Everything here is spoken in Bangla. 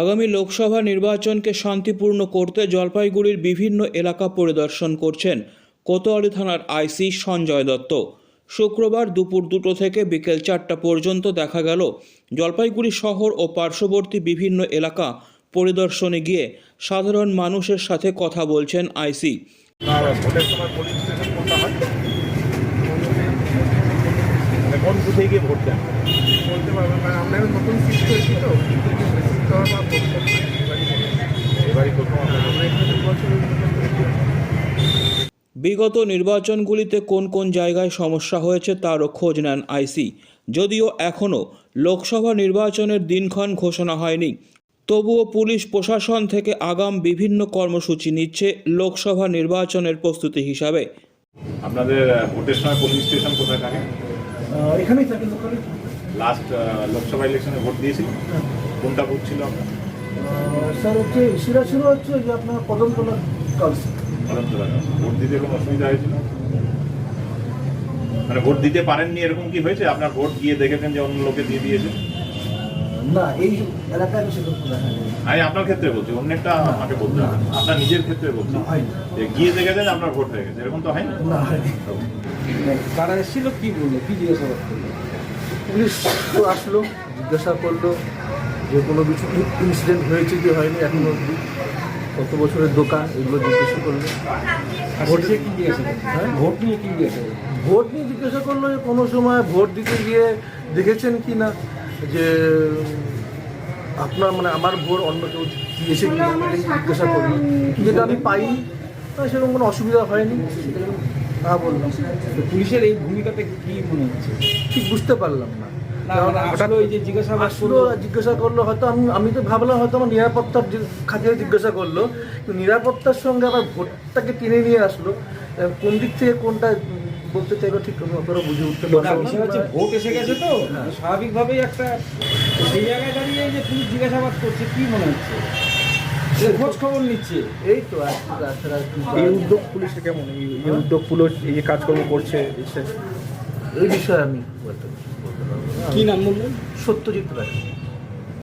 আগামী লোকসভা নির্বাচনকে শান্তিপূর্ণ করতে জলপাইগুড়ির বিভিন্ন এলাকা পরিদর্শন করছেন কোতোয়ালি থানার আইসি সঞ্জয় দত্ত। শুক্রবার দুপুর দুটো থেকে বিকেল চারটা পর্যন্ত দেখা গেল জলপাইগুড়ি শহর ও পার্শ্ববর্তী বিভিন্ন এলাকা পরিদর্শনে গিয়ে সাধারণ মানুষের সাথে কথা বলছেন আইসি। মানে কোন বুথে গিয়ে ভোট দেন? বলতে পারব কারণ আমরা এখন নতুন শিফট হয়েছি বিগত নির্বাচনগুলিতে কোন কোন জায়গায় সমস্যা হয়েছে তারও খোঁজ নেন আইসি। যদিও এখনও লোকসভা নির্বাচনের দিনক্ষণ ঘোষণা হয়নি তবুও পুলিশ প্রশাসন থেকে আগাম বিভিন্ন কর্মসূচি নিচ্ছে লোকসভা নির্বাচনের প্রস্তুতি হিসাবে। আপনাদের ভোটের সময় পোলিং স্টেশন কোথায় থাকে? এখানেই থাকি লোকালে। লাস্ট লোকসভা ইলেকশনে ভোট দিয়েছিল। কোনটা বুথ ছিল? স্যার হচ্ছে সেটা ছিল হচ্ছে যে আপনার কদমতলা গার্লস কদমতলা ভোট দিতে কোনো অসুবিধা হয়েছিল? মানে ভোট দিতে পারেননি এরকম কি হয়েছে? আপনার ভোট গিয়ে দেখেছেন যে অন্য লোকে দিয়ে দিয়েছে? না এই এলাকায় আমি আমি আপনার ক্ষেত্রে বলছি অন্যেরটা আমাকে বলতে হবে। আপনার নিজের ক্ষেত্রে বলছি। যে গিয়ে দেখেছেন আপনার ভোট হয়ে গেছে এরকম তো হয় না হয়নি। কারা এসেছিল কি বলল? কি জিজ্ঞাসাবাদ করল? পুলিশ তো আসলো জিজ্ঞাসা করল যে কোনো কিছু ইনসিডেন্ট হয়েছে কি হয়নি এখনও অবধি? কত বছরের দোকান? এগুলো জিজ্ঞাসা করল। ভোট নিয়ে কি জিজ্ঞাসা হ্যাঁ? ভোট নিয়ে কি জিজ্ঞাসা ভোট নিয়ে জিজ্ঞাসা করল যে কোনো সময় ভোট দিতে গিয়ে দেখেছেন কি না? যে আপনার মানে আমার ভোট অন্য কেউ দিয়েছে কি জিজ্ঞাসা করল। যেটা আমি পাইনি। সেরকম কোনো অসুবিধা হয়নি। তা বললাম তো পুলিশের এই ভূমিকাটা কি মনে হচ্ছে? ঠিক বুঝতে পারলাম না। আসলে ওই যে জিজ্ঞাসাবাদ আসলো জিজ্ঞাসা করল হয়তো আমি আমি তো ভাবলাম হয়তো আমার নিরাপত্তার খাতিরে জিজ্ঞাসা করল নিরাপত্তার সঙ্গে আবার ভোটটাকে টেনে নিয়ে আসলো। কোন দিক থেকে কোনটা বলতে চাইলো ঠিক অতটা বুঝে উঠতে না, পারলাম বিষয় হচ্ছে না ভোট এসে গেছে তো হ্যাঁ। স্বাভাবিকভাবেই একটা সেই জায়গায় দাঁড়িয়ে যে পুলিশ জিজ্ঞাসাবাদ করছে কি মনে হচ্ছে? খোঁজ খবর নিচ্ছে। এই তো এই উদ্যোগ পুলিশের কেমন? এই এই উদ্যোগ পুলিশ এই যে কাজকর্ম করছে এই বিষয়ে আমি বলতে বলতে পারব কি নাম বললেন? সত্যজিৎ রায়।